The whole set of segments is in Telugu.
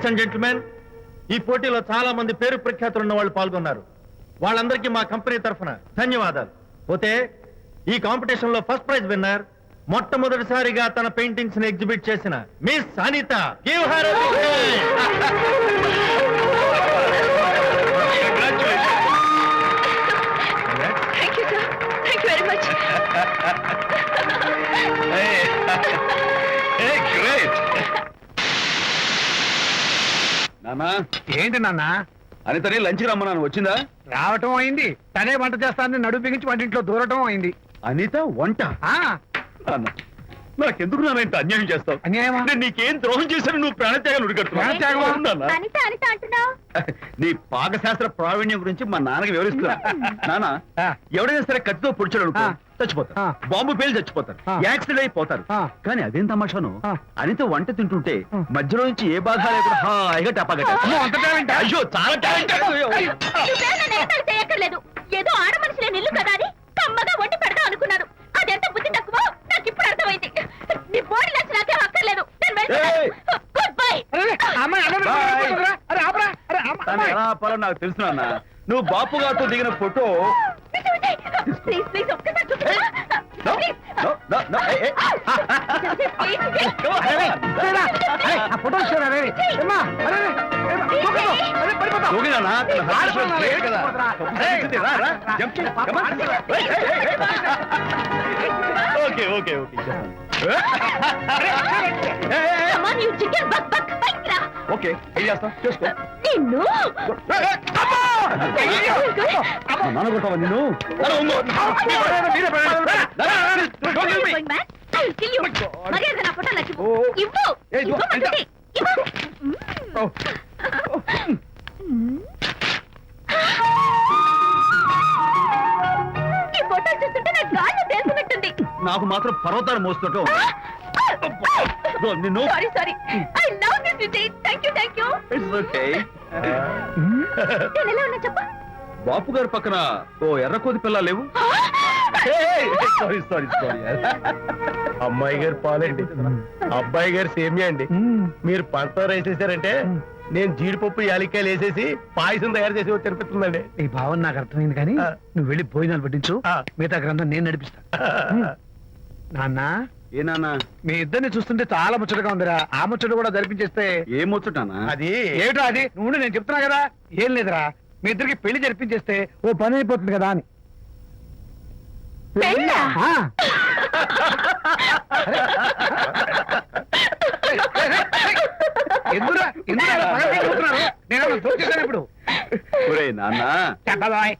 లేడీస్ అండ్ జెంటిల్మెన్ ఈ పోటీలో చాలా మంది పేరు ప్రఖ్యాతులు ఉన్న వాళ్ళు పాల్గొన్నారు. వాళ్ళందరికీ మా కంపెనీ తరఫున ధన్యవాదాలు. పోతే ఈ కాంపిటీషన్లో ఫస్ట్ ప్రైజ్ విన్నర్ మొట్టమొదటిసారిగా తన పెయింటింగ్స్ని ఎగ్జిబిట్ చేసిన మిస్ అనిత Give her నానా ఏంటి నాన్న? అనితని లంచ్ రమ్మన్నాను వచ్చిందా? రావటం అయింది. తనే వంట చేస్తానని నడుపు బిగించి వంటింట్లో దూరటం అయింది. అనిత వంట? ఆ. నాన్న నాకెందుకు నాన్న ఇంత అన్యాయం చేస్తావు? అన్యాయమా? నేను నీకేం ద్రోహం చేశాను నువ్వు ప్రాణత్యాగం ప్రాణత్యాగమా? ఉడికడుతున్నావు అనిత అనిత అంటున్నావు? నీ పాకశాస్త్ర ప్రావీణ్యం గురించి మా నాన్నకి వివరిస్తున్నా. నాన్న ఆ. ఎవడైనా సరే కత్తితో పొడిచాడు అనుకో. ఆ. చచ్చిపోతారు. బాంబు పేలు చచ్చిపోతారు. యాక్సిడెంట్ అయిపోతారు. కానీ అదేం తమాషాను. అనిత వంట తింటుంటే. మధ్యలో నుంచి ఏ బాధ లేకుండా హాయిగా టపాగట? అయ్యో చాలా టాలెంట్? ఏదో ఆడ మనిషిలే నిల్లు కదా అని కమ్మగా వండి పెడదాం అనుకున్నాను. అదెంత బుద్ధి తక్కువ? నాకు ఇప్పుడు అర్థమైంది. నీ బోడి నచ్చి నాకేం అక్కర్లేదు! గుడ్ బై నాకు తెలుసు నాన్న. నువ్వు బాపు గారితో దిగిన photo please please No, no, no, hey, hey. Come on, అరే, on. అరే, అరే, ఆ ఫోటో ఇచ్చారా, అరే? ఏమ్మా, అరే, అరే, ఏమ్మా, దూకదు, అరే, పడిపోతావు. దూకి నాన్న, తన ఆడపిల్ల was great కదా. ఏయ్, సంగతి, రా, రా, jump చేయి, come on. Hey, hey, hey, hey. Okay, okay, okay. Hey, hey, hey. Come on you chicken buck buck bike రా ఓకే ఏం చేస్తాం చేసుకో నిన్ను Hey, అమ్మా, నాన్న నాకు. Oh. మాత్రం పర్వతాలు మోస్తుంటాం నిన్ను sorry sorry I love this you thank you it's okay నేను ఎలా ఉన్నా చెప్పు. బాపు గారి పక్కన ఓ ఎర్ర కోతి పిల్ల లేవు? సారీ సారీ సారీ అమ్మాయి గారు పాలండి. అబ్బాయి గారు సేమియా అండి. మీరు పంచదార వేసేసారంటే నేను జీడిపప్పు యాలిక్కాయలు వేసేసి పాయసం తయారు చేసి తినిపిస్తుందండి. నీ భావన నాకు అర్థమైంది కానీ. నువ్వు వెళ్ళి భోజనాలు పట్టించు. మిగతా గ్రంథం నేను నడిపిస్తా. నాన్న ఏ నాన్న? మీ ఇద్దరిని చూస్తుంటే చాలా ముచ్చటగా ఉందిరా. ఆ ముచ్చట కూడా జరిపించేస్తే ఏం వచ్చుటానా అది ఏమిటో అది? నువ్వు నేను చెప్తున్నా కదా. ఏం లేదురా. మీ ఇద్దరికి పెళ్ళి జరిపించేస్తే ఓ పని అయిపోతుంది కదా అని. పెళ్ళా? ఆ. ఎందురా ఎందురా ఇలా పగలు పెట్టుకుంటున్నారు? నేను ఏమన్నా జోక్ చేశానా ఇప్పుడు? ఒరే నాన్న. చెప్పబాయ్.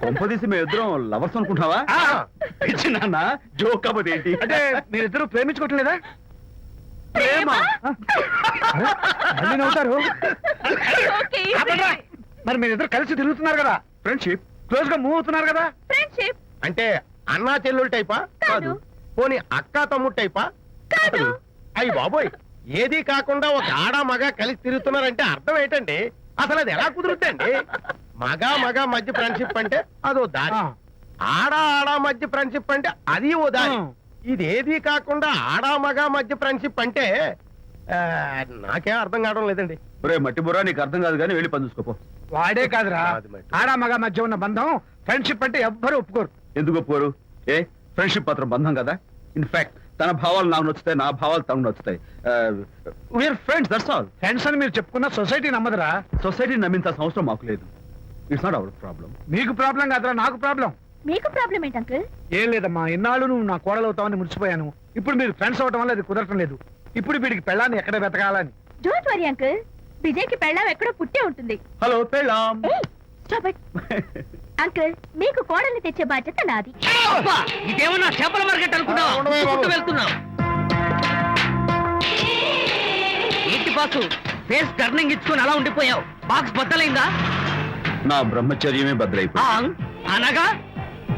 కొంపదీసి మేము ఇద్దరం లవర్స్ అనుకుంటావా ఆ. పిచ్చి నాన్న జోక్ కాబట్టి ఏంటి? అంటే మీరిద్దరు ప్రేమించుకోవట్లేదా? ప్రేమ? ఆ? అరే, మళ్ళీ నవ్వుతారు. ఓకే ఆపండ్రా. మరి మీరిద్దరు కలిసి తిరుగుతున్నారు కదా? ఫ్రెండ్షిప్ క్లోజ్గా మూవ్ అవుతున్నారు కదా? ఫ్రెండ్షిప్ అంటే అన్నా చెల్లెలు టైపా? కాదు. పోనీ అక్క తమ్ముడు టైపా? కాదు. అయ్యి బాబోయ్ ఏది కాకుండా ఒక ఆడ మగ కలిసి తిరుగుతున్నారంటే అర్థం ఏంటండి? అసలు అది ఎలా కుదురుద్దండి? మగ మగ మధ్య ఫ్రెండ్షిప్ అంటే అదో దారి. ఆ. ఆడ ఆడ మధ్య ఫ్రెండ్షిప్ అంటే అది ఓ దారి. ఆ. ఇది ఏది కాకుండా ఆడ మగ మధ్య ఫ్రెండ్షిప్ అంటే ఆ, నాకేం అర్థం కావడం లేదండి. ఒరే మట్టి బుర్రా నీకు అర్థం కాదు కానీ వెళ్ళి పని చూసుకోపో వాడే కాదురా. మరి. ఆడ మగ మధ్య ఉన్న బంధం ఫ్రెండ్షిప్ అంటే ఎవ్వరు ఒప్పుకోరు. ఎందుకు ఒప్పుకోరు? ఏ ఫ్రెండ్షిప్ పత్రం బంధం కదా? ఇన్ఫాక్ట్ తన భావాలు నాకు నచ్చుతాయి నా భావాలు తనకు నచ్చుతాయి. We are friends that's all friends అని మీరు చెప్పుకున్న సొసైటీ నమ్మదురా. సొసైటీ నమ్మించాల్సిన అవసరం మాకు లేదు. ఇట్స్ నాట్ అవర్ ప్రాబ్లం మీకు ప్రాబ్లం కాదురా నాకు ప్రాబ్లం మీకు ప్రాబ్లం ఏంటి అంకుల్ ఏం లేదమ్మా ఇన్నాళ్ళు నువ్వు నా కోడలు అవుతావని మురిసిపోయాను. ఇప్పుడు మీరు ఫ్రెండ్స్ అవటం వల్ల అది కుదరటం లేదు. ఇప్పుడు వీడికి పెళ్ళాన్ని ఎక్కడ వెతకాలని? డోంట్ వరీ అంకుల్ విజయ్కి పెళ్ళాం ఎక్కడో పుట్టే ఉంటుంది. హలో పెళ్ళాం. ఏయ్. అంకుల్ మీకు కోడల్ని తెచ్చే బాధ్యత నాది. ఇదేమన్నా చేపల మార్కెట్ అనుకున్నావా బాబు. వెళ్తున్నావు. ఏంటి బాసు ఫేస్ టర్నింగ్ ఇచ్చుకొని అలా ఉండిపోయావు? బాక్స్ బద్దలైందా? నా బ్రహ్మచర్యమే ఆ, బద్దలైపోయింది అనగా?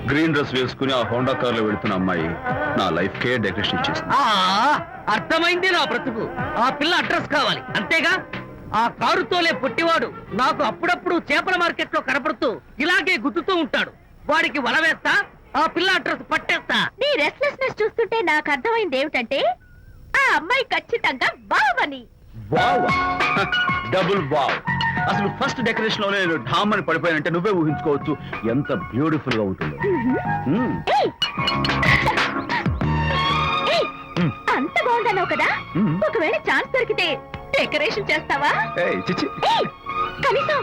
గ్రీన్ డ్రెస్ వేసుకుని ఆ హోండా కార్లో వెళుతున్న అమ్మాయి నా లైఫ్ కే డెకరేషన్ ఇచ్చేసింది ఆ అర్థమైంది నా బ్రతుకు. ఆ పిల్ల అడ్రస్ కావాలి అంతేగా? ఆ కారుతోలే పొట్టివాడు నాకు అప్పుడప్పుడు చేపల మార్కెట్లో కనపడుతూ ఇలాగే గుద్దుతూ ఉంటాడు. వాడికి వల వేస్తా ఆ పిల్ల అడ్రస్ పట్టేస్తా. నీ రెస్ట్లెస్నెస్ చూస్తుంటే నాకు అర్థమైంది ఏమిటంటే ఆ అమ్మాయి ఖచ్చితంగా బావని. వావ్ డబుల్ వావ్ అసలు ఫస్ట్ డెకరేషన్లోనే నేను ఢామ్ అని పడిపోయానంటే నువ్వే ఊహించుకోవచ్చు ఎంత బ్యూటిఫుల్గా ఉంటుందో మ్మ్. ఏయ్! అంత బాగుందన్నావు కదా. ఒకవేళ ఛాన్స్ దొరికితే డెకరేషన్ చేస్తావా ఏయ్, చిచ్చి ఏయ్! కనీసం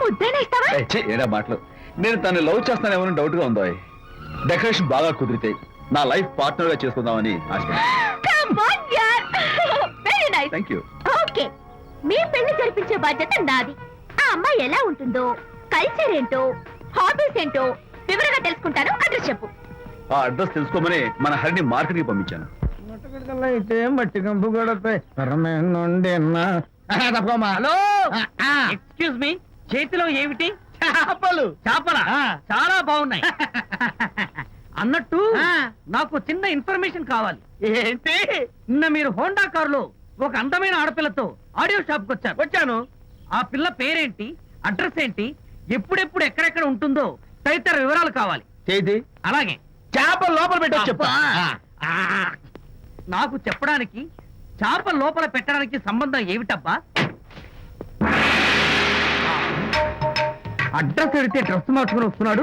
ముద్దైనా ఇస్తావా ఏయ్, ఛీ, ఏడా మాటలు నేను తను లవ్ చేస్తానేమో డౌట్గా ఉందో డెకరేషన్ బాగా కుదిరితే నా లైఫ్ పార్ట్నర్గా చేసుకుందామని ఆశ Come on, yaar. Very nice. Thank you okay మీ పెళ్ళి జరిపించే బాధ్యత నాది. ఆ అమ్మాయి ఎలా ఉంటుందో కల్చర్ ఏంటో హాబీస్ ఏంటో వివరంగా తెలుసుకుంటాను. అడ్రస్ చెప్పు. ఆ అడ్రస్ తెలుసుకోమని మన హరిని మార్కెట్కి పంపించాను అయితే మట్టి కంపు కొడతాయి హలో? ఎక్స్క్యూజ్ మీ చేతిలో ఏమిటి? చేపలు. చేపల? ఆ. చాలా బాగున్నాయి. అన్నట్టు నాకు చిన్న ఇన్ఫర్మేషన్ కావాలి. ఏంటి? నిన్న మీరు హోండా కారులో ఒక అందమైన ఆడపిల్లతో ఆడియో షాప్కి వచ్చారు వచ్చాను. ఆ పిల్ల పేరేంటి? అడ్రస్ ఏంటి? ఎప్పుడెప్పుడు ఎక్కడెక్కడ ఉంటుందో తదితర వివరాలు కావాలి. చేతి అలాగే. చేపలు లోపల పెట్టి చెప్తా. అబ్బా. ఆ, నాకు చెప్పడానికి చేప లోపల పెట్టడానికి సంబంధం ఏమిటబ్బా? అడ్రస్ అడిగితే డ్రెస్ మార్చుకుని వస్తున్నాడు.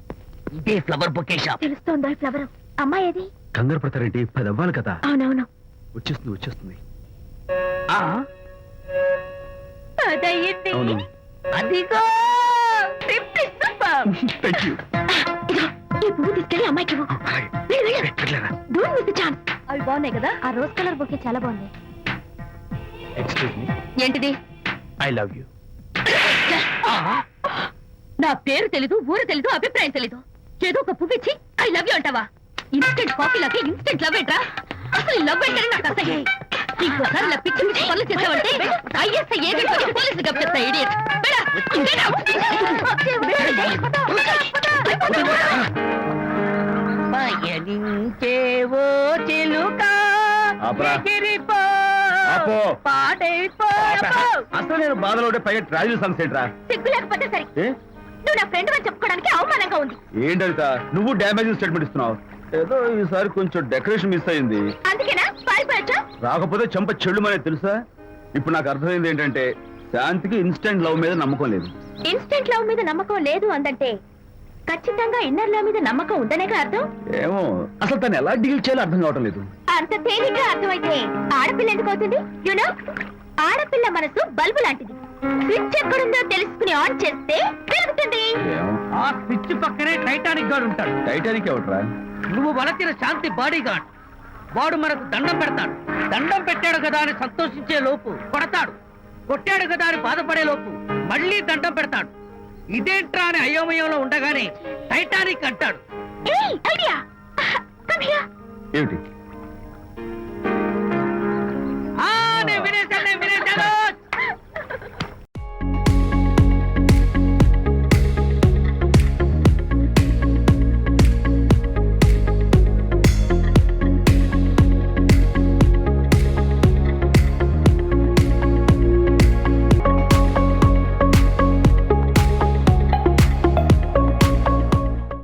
ఇదే ఫ్లవర్ బొకే షాప్ తెలుస్తోందా ఫ్లవర్ అమ్మాయి ఏది? కంగారు పడతారేంటి? పది అవ్వాలి కదా. అవునవును. వచ్చేస్తుంది వచ్చేస్తుంది. అదయ్యింది. అవును. అదిగో Simply super. థ్యాంక్ యూ ఇదిగో, ఈ పువ్వు తీసుకెళ్ళి అమ్మాయికి ఇవ్వు. వెళ్ళు, వెళ్ళు. Don't miss the chance. అవి బాగున్నాయి కదా? ఆ రోజ్ కలర్ బొకే చాలా బాగుంది. ఎక్స్క్యూజ్ మీ ఏంటిది? ఐ లవ్ యూ నా పేరు తెలీదు ఊరు తెలీదు అభిప్రాయం తెలీదు. ఏదో ఒక పువ్వు ఇచ్చి ఐ లవ్ యూ అంటావా ఇన్స్టెంట్ కాఫీ లాగే ఇన్స్టెంట్ లవ్ ఏంట్రా అసలు లవ్ ఏంటని నాకు అసహ్యం ఇంకోసారి ఇలా పిచ్చి పిచ్చి పనులు చేసావంటే ఐఎస్ఐ ఏజెంట్ వచ్చి పోలీసులు కప్పిస్తా ఇడియట్ పయనించేవో చిలుక ఆపరా. ఎగిరిపో, ఆపు. పాడైపో. అసలు నేను బాధలో ఉంటే పైగా ట్రాజల్ సన్సెట్ రా సిగ్గు లేకపోతే సరే ఏ? నువ్వు నా ఫ్రెండ్ అని చెప్పుకోవడానికి అవమానంగా ఉంది. ఏంటంట నువ్వు డ్యామేజింగ్ స్టేట్మెంట్ ఇస్తున్నావు. ఏదో ఈసారి కొంచెం డెకరేషన్ మిస్ అయింది. అందుకేనా? పారిపోయొచ్చా? రాకపోతే చెంప చెడు అనేది తెలుసా? ఇప్పుడు నాకు అర్థమైంది ఏంటంటే శాంతికి ఇన్స్టెంట్ లవ్ మీద నమ్మకం లేదు. ఇన్స్టెంట్ లవ్ మీద నమ్మకం లేదు అందంటే ఖచ్చితంగా ఇన్నర్ లవ్ మీద నమ్మకం ఉందనేగా అర్థం? ఏమో అసలు తను ఎలా డీల్ చేయాలో అర్థం కావటం లేదు. అంత తేలిగ్గా అర్థమైతే ఆడపిల్ల ఎందుకు అవుతుంది? యునో ఆడపిల్ల మనసు బల్బు లాంటిది. స్విచ్ ఎక్కడుందో తెలుసుకుని ఆన్ చేస్తే పెరుగుతుంది ఆ స్విచ్ పక్కనే టైటానిక్ గాడు ఉంటాడు. టైటానిక్ ఎవట్రా నువ్వు వలచిన శాంతి బాడీ గార్డ్ వాడు మనకు దండం పెడతాడు. దండం పెట్టాడు కదా అని సంతోషించే లోపు కొడతాడు. కొట్టాడు కదా అని బాధపడే లోపు మళ్ళీ దండం పెడతాడు. ఇదేంట్రా అని అయోమయంలో ఉండగానే టైటానిక్ అంటాడు. ఏయ్ ఐడియా. కమ్ హియర్ ఏమిటి?